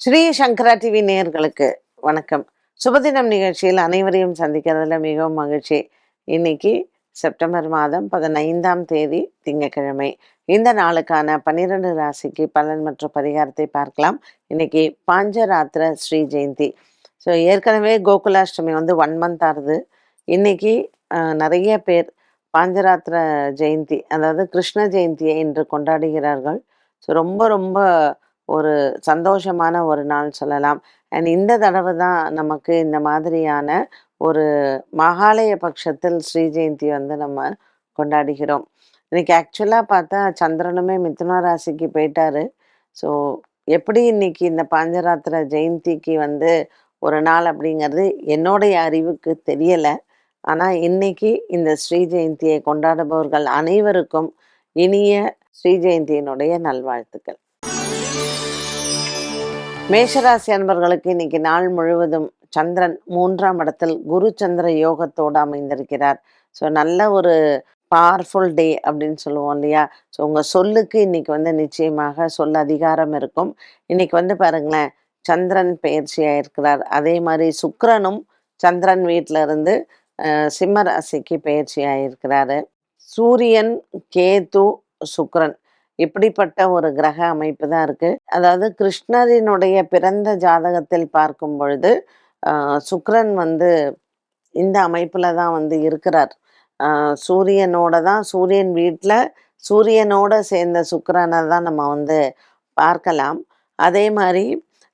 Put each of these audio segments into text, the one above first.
ஸ்ரீ சங்கரா TV நேயர்களுக்கு வணக்கம். சுபதினம் நிகழ்ச்சியில் அனைவரையும் சந்திக்கிறதுல மிகவும் மகிழ்ச்சி. இன்னைக்கு செப்டம்பர் மாதம் பதினைந்தாம் தேதி திங்கட்கிழமை. இந்த நாளுக்கான பன்னிரண்டு ராசிக்கு பலன் மற்றும் பரிகாரத்தை பார்க்கலாம். இன்னைக்கு பாஞ்சராத்திர ஸ்ரீ ஜெயந்தி. ஸோ ஏற்கனவே கோகுலாஷ்டமி வந்து ஒன் மந்த் ஆகுது இன்னைக்கு நிறைய பேர் பாஞ்சராத்திர ஜெயந்தி அதாவது கிருஷ்ண ஜெயந்தியை இன்று கொண்டாடுகிறார்கள். ஸோ ரொம்ப ரொம்ப ஒரு சந்தோஷமான ஒரு நாள் சொல்லலாம். அண்ட் இந்த தடவை தான் நமக்கு இந்த மாதிரியான ஒரு மகாலய பட்சத்தில் ஸ்ரீ ஜெயந்தி வந்து நம்ம கொண்டாடுகிறோம். இன்னைக்கு ஆக்சுவலாக பார்த்தா சந்திரனுமே மிதுன ராசிக்கு போயிட்டாரு. ஸோ எப்படி இன்னைக்கு இந்த பாஞ்சராத்திர ஜெயந்திக்கு வந்து ஒரு நாள் அப்படிங்கிறது என்னுடைய அறிவுக்கு தெரியலை. ஆனால் இன்னைக்கு இந்த ஸ்ரீ ஜெயந்தியை கொண்டாடுபவர்கள் அனைவருக்கும் இனிய ஸ்ரீ ஜெயந்தியினுடைய நல்வாழ்த்துக்கள். மேஷராசி அன்பர்களுக்கு இன்னைக்கு நாள் முழுவதும் சந்திரன் மூன்றாம் இடத்தில் குரு சந்திர யோகத்தோடு அமைந்திருக்கிறார். ஸோ நல்ல ஒரு பவர்ஃபுல் டே அப்படின்னு சொல்லுவோம் இல்லையா? ஸோ உங்கள் சொல்லுக்கு இன்னைக்கு வந்து நிச்சயமாக சொல்ல அதிகாரம் இருக்கும். இன்னைக்கு வந்து பாருங்களேன் சந்திரன் பயிற்சியாக இருக்கிறார் அதே மாதிரி சுக்கரனும் சந்திரன் வீட்டில் இருந்து சிம்மராசிக்கு சிம்ம ராசிக்கு பயிற்சியாக இருக்கிறாரு சூரியன் கேது சுக்ரன் இப்படிப்பட்ட ஒரு கிரக அமைப்பு தான் இருக்கு. அதாவது கிருஷ்ணரினுடைய பிறந்த ஜாதகத்தில் பார்க்கும் பொழுது சுக்ரன் வந்து இந்த அமைப்புல தான் வந்து இருக்கிறார். சூரியனோட தான் சூரியன் வீட்டில் சூரியனோட சேர்ந்த சுக்கரனை தான் நம்ம வந்து பார்க்கலாம். அதே மாதிரி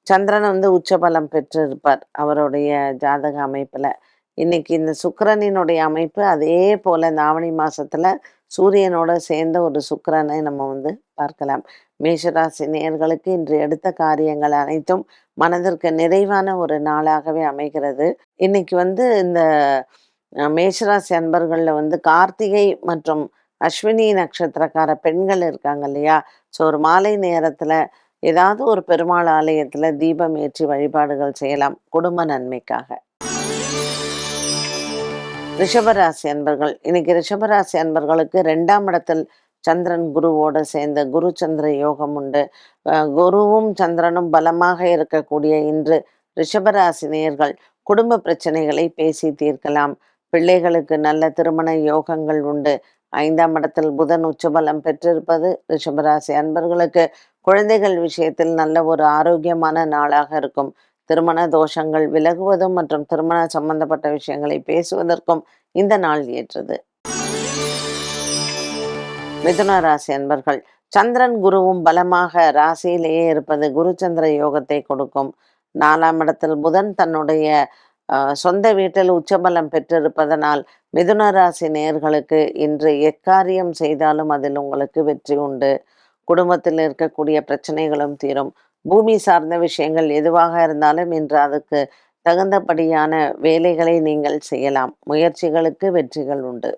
சந்திரன் வந்து உச்சபலம் பெற்றிருப்பார் அவருடைய ஜாதக அமைப்பில். இன்னைக்கு இந்த சுக்கரனினுடைய அமைப்பு அதே போல இந்த ஆவணி மாசத்துல சூரியனோட சேர்ந்த ஒரு சுக்கரனை நம்ம வந்து பார்க்கலாம். மேஷராசி நேயர்களுக்கு இன்று எடுத்த காரியங்கள் அனைத்தும் மனதிற்கு நிறைவான ஒரு நாளாகவே அமைகிறது. இன்னைக்கு வந்து இந்த மேஷராசி அன்பர்களில் வந்து கார்த்திகை மற்றும் அஸ்வினி நட்சத்திரக்கார பெண்கள் இருக்காங்க இல்லையா? ஸோ ஒரு மாலை நேரத்தில் ஏதாவது ஒரு பெருமாள் ஆலயத்தில் தீபம் ஏற்றி வழிபாடுகள் செய்யலாம் குடும்ப நன்மைக்காக. ரிஷபராசி அன்பர்கள். இன்னைக்கு ரிஷபராசி அன்பர்களுக்கு ரெண்டாம் இடத்தில் சந்திரன் குருவோடு சேர்ந்த குரு சந்திர யோகம் உண்டு. குருவும் சந்திரனும் பலமாக இருக்கக்கூடிய இன்று ரிஷபராசி நேயர்கள் குடும்ப பிரச்சனைகளை பேசி தீர்க்கலாம். பிள்ளைகளுக்கு நல்ல திருமண யோகங்கள் உண்டு. ஐந்தாம் இடத்தில் புதன் உச்சபலம் பெற்றிருப்பது ரிஷபராசி அன்பர்களுக்கு குழந்தைகள் விஷயத்தில் நல்ல ஒரு ஆரோக்கியமான நாளாக இருக்கும். திருமண தோஷங்கள் விலகுவதும் மற்றும் திருமண சம்பந்தப்பட்ட விஷயங்களை பேசுவதற்கும் இந்த நாள் ஏற்றது. மிதுன ராசி அன்பர்கள் சந்திரன் குருவும் பலமாக ராசியிலேயே இருப்பது குரு சந்திர யோகத்தை கொடுக்கும். நாலாம் இடத்தில் புதன் தன்னுடைய சொந்த வீட்டில் உச்சபலம் பெற்றிருப்பதனால் மிதுன ராசி நேர்களுக்கு இன்று எக்காரியம் செய்தாலும் அதில் உங்களுக்கு வெற்றி உண்டு. குடும்பத்தில் இருக்கக்கூடிய பிரச்சனைகளும் தீரும். பூமி சார்ந்த விஷயங்கள் எதுவாக இருந்தாலும் இன்று அதுக்கு தகுந்தபடியான வேலைகளை நீங்கள் செய்யலாம். முயற்சிகளுக்கு வெற்றிகள் உண்டு.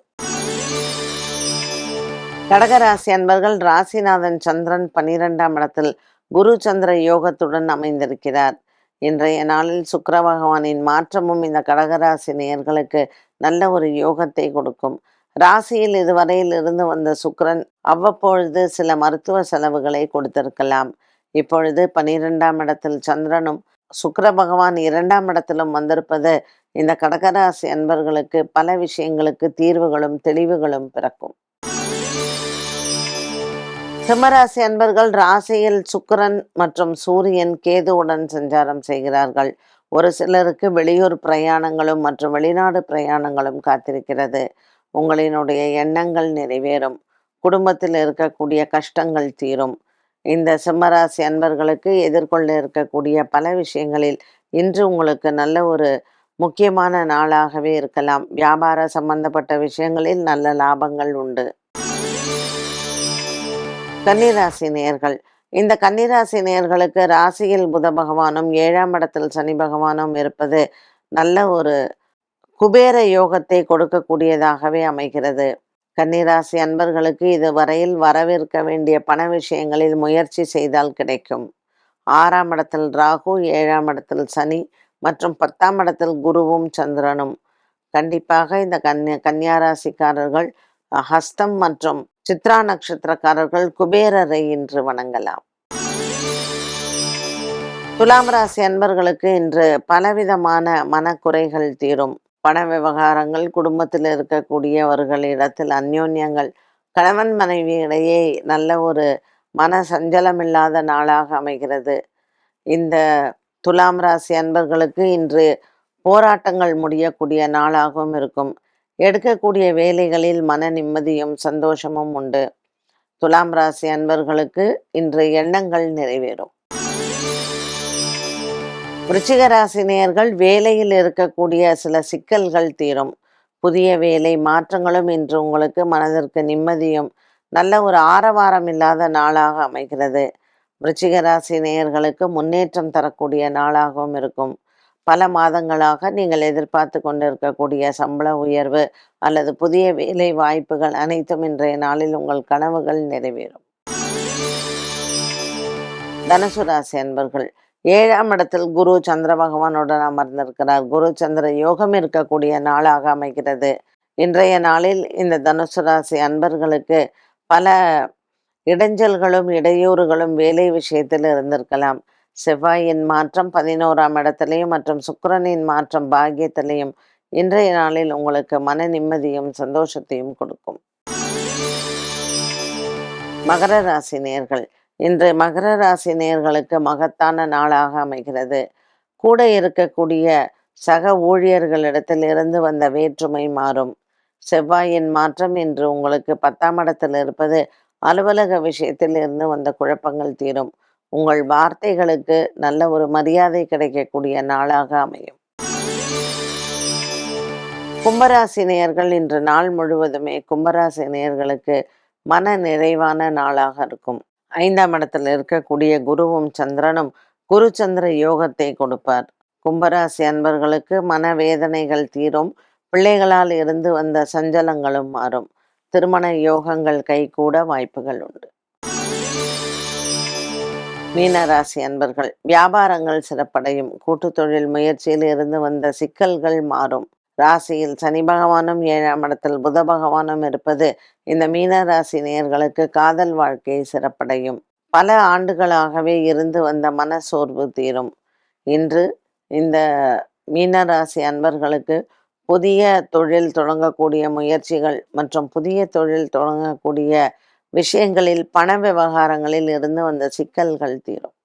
கடகராசி அன்பர்கள் ராசிநாதன் சந்திரன் பன்னிரெண்டாம் இடத்தில் குரு சந்திர யோகத்துடன் அமைந்திருக்கிறார். இன்றைய நாளில் சுக்கர பகவானின் மாற்றமும் இந்த கடகராசி நேயர்களுக்கு நல்ல ஒரு யோகத்தை கொடுக்கும். ராசியில் இதுவரையில் இருந்து வந்த சுக்கரன் அவ்வப்பொழுது சில மருத்துவ செலவுகளை கொடுத்திருக்கலாம். இப்பொழுது பனிரெண்டாம் இடத்தில் சந்திரனும் சுக்கர பகவான் இரண்டாம் இடத்திலும் வந்திருப்பது இந்த கடகராசி அன்பர்களுக்கு பல விஷயங்களுக்கு தீர்வுகளும் தெளிவுகளும் பிறக்கும். சிம்மராசி அன்பர்கள் ராசியில் சுக்கரன் மற்றும் சூரியன் கேதுவுடன் சஞ்சாரம் செய்கிறார்கள். ஒரு சிலருக்கு வெளியூர் பிரயாணங்களும் மற்றும் வெளிநாடு பிரயாணங்களும் காத்திருக்கிறது. உங்களினுடைய எண்ணங்கள் நிறைவேறும். குடும்பத்தில் இருக்கக்கூடிய கஷ்டங்கள் தீரும். இந்த சிம்மராசி அன்பர்களுக்கு எதிர்கொள்ள இருக்கக்கூடிய பல விஷயங்களில் இன்று உங்களுக்கு நல்ல ஒரு முக்கியமான நாளாகவே இருக்கலாம். வியாபார சம்பந்தப்பட்ட விஷயங்களில் நல்ல லாபங்கள் உண்டு. கன்னிராசி நேர்கள் இந்த கன்னிராசி நேயர்களுக்கு ராசியில் புத பகவானும் ஏழாம் இடத்தில் சனி பகவானும் இருப்பது நல்ல ஒரு குபேர யோகத்தை கொடுக்கக்கூடியதாகவே அமைகிறது. கன்னிராசி அன்பர்களுக்கு இதுவரையில் வரவிருக்க வேண்டிய பண விஷயங்களில் முயற்சி செய்தால் கிடைக்கும். ஆறாம் இடத்தில் ராகு ஏழாம் இடத்தில் சனி மற்றும் பத்தாம் இடத்தில் குருவும் சந்திரனும். கண்டிப்பாக இந்த கன்னியா கன்னியாராசிக்காரர்கள் ஹஸ்தம் மற்றும் சித்ரா நட்சத்திரக்காரர்கள் குபேரரை இன்று வணங்கலாம். துலாம் ராசி அன்பர்களுக்கு இன்று பலவிதமான மனக்குறைகள் தீரும். பண விவகாரங்கள் குடும்பத்தில் இருக்கக்கூடியவர்களிடத்தில் அந்யோன்யங்கள் கணவன் மனைவி இடையே நல்ல ஒரு மன சஞ்சலம் இல்லாத நாளாக அமைகிறது. இந்த துலாம் ராசி அன்பர்களுக்கு இன்று போராட்டங்கள் முடியக்கூடிய நாளாகவும் இருக்கும். எடுக்கக்கூடிய வேலைகளில் மன நிம்மதியும் சந்தோஷமும் உண்டு. துலாம் ராசி அன்பர்களுக்கு இன்று எண்ணங்கள் நிறைவேறும். விருச்சிகராசினியர்கள் வேலையில் இருக்கக்கூடிய சில சிக்கல்கள் தீரும். புதிய வேலை மாற்றங்களும் இன்று உங்களுக்கு மனதிற்கு நிம்மதியும் நல்ல ஒரு ஆரவாரம் இல்லாத நாளாக அமைகிறது. விருச்சிக ராசி நேயர்களுக்கு முன்னேற்றம் தரக்கூடிய நாளாகவும் இருக்கும். பல மாதங்களாக நீங்கள் எதிர்பார்த்து கொண்டிருக்கக்கூடிய சம்பள உயர்வு அல்லது புதிய வேலை வாய்ப்புகள் அனைத்தும் இன்றைய நாளில் உங்கள் கனவுகள் நிறைவேறும். தனுசு ராசி அன்பர்கள் ஏழாம் இடத்தில் குரு சந்திர பகவானுடன் அமர்ந்திருக்கிறார். குரு சந்திர யோகம் இருக்கக்கூடிய நாளாக அமைகிறது. இன்றைய நாளில் இந்த தனுசு ராசி அன்பர்களுக்கு பல இடைஞ்சல்களும் இடையூறுகளும் வேலை விஷயத்தில் இருந்திருக்கலாம். செவ்வாயின் மாற்றம் பதினோராம் இடத்திலையும் மற்றும் சுக்கிரனின் மாற்றம் பாகியத்திலையும் இன்றைய நாளில் உங்களுக்கு மன நிம்மதியும் சந்தோஷத்தையும் கொடுக்கும். மகர ராசி நேர்கள் இன்று மகர ராசி நேர்களுக்கு மகத்தான நாளாக அமைகிறது. கூட இருக்கக்கூடிய சக ஊழியர்களிடத்தில் இருந்து வந்த வேற்றுமை மாறும். செவ்வாயின் மாற்றம் இன்று உங்களுக்கு பத்தாம் இடத்தில் இருப்பது அலுவலக விஷயத்தில் இருந்து வந்த குழப்பங்கள் தீரும். உங்கள் வார்த்தைகளுக்கு நல்ல ஒரு மரியாதை கிடைக்கக்கூடிய நாளாக அமையும். கும்பராசி நேயர்கள் இன்று நாள் முழுவதுமே கும்பராசி நேயர்களுக்கு மன நிறைவான நாளாக இருக்கும். ஐந்தாம் இடத்தில் இருக்கக்கூடிய குருவும் சந்திரனும் குரு சந்திர யோகத்தை கொடுப்பார். கும்பராசி அன்பர்களுக்கு மனவேதனைகள் தீரும். பிள்ளைகளால் இருந்து வந்த சஞ்சலங்களும் மாறும். திருமண யோகங்கள் கைகூட வாய்ப்புகள் உண்டு. மீனராசி அன்பர்கள் வியாபாரங்கள் சிறப்படையும். கூட்டு தொழில் முயற்சியில் இருந்து வந்த சிக்கல்கள் மாறும். ராசியில் சனி பகவானும் ஏழாம் இடத்தில் புத பகவானும் இருப்பது இந்த மீன ராசி நேயர்களுக்கு காதல் வாழ்க்கை சிறப்படையும். பல ஆண்டுகளாகவே இருந்து வந்த மன சோர்வு தீரும். இன்று இந்த மீனராசி அன்பர்களுக்கு புதிய தொழில் தொடங்கக்கூடிய முயற்சிகள் மற்றும் புதிய தொழில் தொடங்கக்கூடிய விஷயங்களில் பண விவகாரங்களில் இருந்து வந்த சிக்கல்கள் தீரும்.